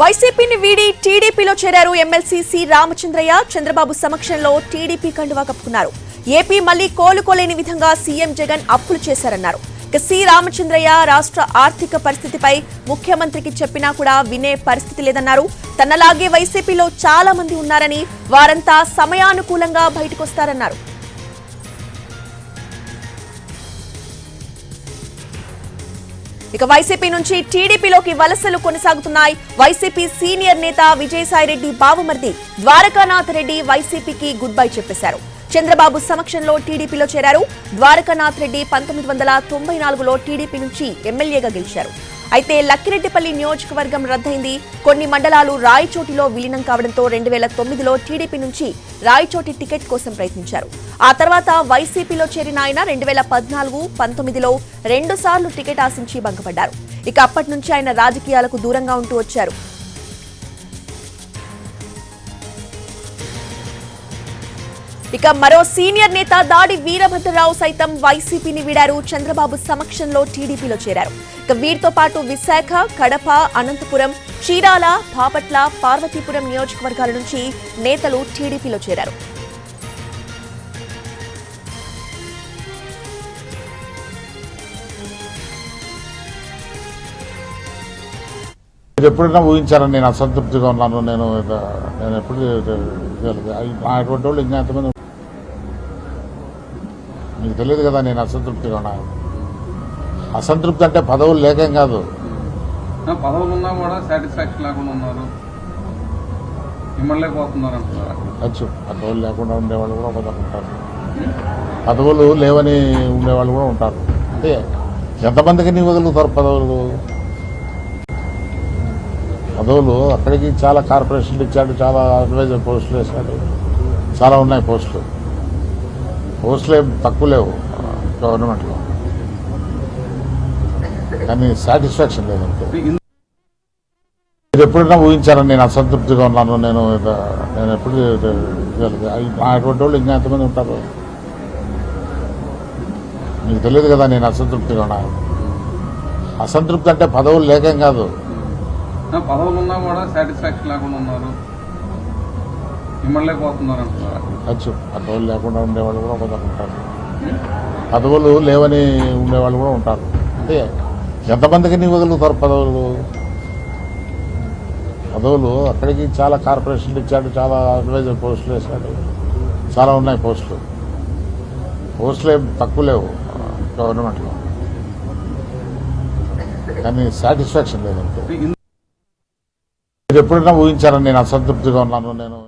వైసీపీని వీడి టీడీపీలో చేరారు ఎమ్మెల్సీ సి రామచంద్రయ్య. చంద్రబాబు సమక్షంలో టీడీపీ కండువా కప్పుకున్నారు. ఏపీ మళ్ళీ కోలుకోలేని విధంగా సీఎం జగన్ అప్పులు చేశారన్నారు. ఇక సి రామచంద్రయ్య రాష్ట్ర ఆర్థిక పరిస్థితిపై ముఖ్యమంత్రికి చెప్పినా కూడా వినే పరిస్థితి లేదన్నారు. తనలాగే వైసీపీలో చాలా మంది ఉన్నారని వారంతా సమయానుకూలంగా బయటకొస్తారన్నారు. ఇక వైసీపీ నుంచి టీడీపీలోకి వలసలు కొనసాగుతున్నాయి. వైసీపీ సీనియర్ నేత విజయసాయిరెడ్డి బావుమర్ది ద్వారకానాథ్ రెడ్డి వైసీపీకి గుడ్ బై చెప్పేశారు. చంద్రబాబు సమక్షంలో టీడీపీలో చేరారు. ద్వారకానాథ్ రెడ్డి పంతొమ్మిది వందల తొంభై నాలుగులో టీడీపీ నుంచి ఎమ్మెల్యేగా గెలిచారు. అయితే లక్కిరెడ్డిపల్లి నియోజకవర్గం రద్దయింది. కొన్ని మండలాలు రాయచోటిలో విలీనం కావడంతో రెండు వేల తొమ్మిదిలో టీడీపీ నుంచి రాయచోటి టికెట్ కోసం ప్రయత్నించారు. ఆ తర్వాత వైసీపీలో చేరిన ఆయన రెండు వేల పద్నాలుగు పంతొమ్మిదిలో రెండు సార్లు టికెట్ ఆశించి భంగపడ్డారు. ఇక అప్పటి నుంచి ఆయన రాజకీయాలకు దూరంగా ఉంటూ వచ్చారు. ఇక మరో సీనియర్ నేత దాడి వీరభద్రరావు సైతం వైసీపీని వీడారు చంద్రబాబు సమక్షంలో టీడీపీలో చేరారు ఇక వీరితో పాటు విశాఖ కడప అనంతపురం చీరాల బాపట్ల పార్వతీపురం నియోజకవర్గాల నుంచి నేతలు టీడీపీలో చేరారు ఎప్పుడైనా ఊహించారని నేను అసంతృప్తిగా ఉన్నాను నేను నేను ఎప్పుడు అటువంటి వాళ్ళు ఇంకా ఎంతమంది మీకు తెలియదు కదా నేను అసంతృప్తిగా ఉన్నాను అసంతృప్తి అంటే పదవులు లేకేం కాదు. పదవులు ఉన్నా కూడా సాటిస్ఫాక్షన్ లేకుండా ఉన్నారు. వచ్చు పదవులు లేకుండా ఉండేవాళ్ళు కూడా కొందరు ఉంటారు. పదవులు లేవని ఉండేవాళ్ళు కూడా ఉంటారు. అంటే ఎంతమందికి నీ వదులుతారు పదవులు? పదవులు అక్కడికి చాలా కార్పొరేషన్లు ఇచ్చాడు చాలా అడ్వైజర్ పోస్టులు వేశాడు. చాలా ఉన్నాయి పోస్టులు. పోస్టులు తక్కువ లేవు గవర్నమెంట్లో. కానీ సాటిస్ఫాక్షన్ లేదు మీరు ఎప్పుడైనా ఊహించారని నేను అసంతృప్తిగా ఉన్నాను నేను నేను ఎప్పుడు అటువంటి వాళ్ళు ఇంకా ఎంతమంది ఉంటారు? మీకు తెలియదు కదా నేను అసంతృప్తిగా ఉన్నాను. అసంతృప్తి అంటే పదవులు లేకేం కాదు. పదవులు ఉన్నా కూడా సాటిస్ఫాక్షన్ లేకుండా ఉన్నారు. మిమ్మల్ని పోతున్నారు అంటున్నారు. వచ్చు పదవులు లేకుండా ఉండేవాళ్ళు కూడా కొందరు ఉంటారు. పదవులు లేవని ఉండేవాళ్ళు కూడా ఉంటారు. అంటే ఎంతమందికి నీ వదులుతారు పదవులు? పదవులు అక్కడికి చాలా కార్పొరేషన్లు ఇచ్చాడు చాలా అడ్వైజర్ పోస్టులు వేశాడు. చాలా ఉన్నాయి పోస్టులు. పోస్టులు ఏం తక్కువ లేవు గవర్నమెంట్లో కానీ సాటిస్ఫాక్షన్ ఇన్- మీరు ఎప్పుడైనా ఊహించారని నేను అసంతృప్తిగా ఉన్నాను నేను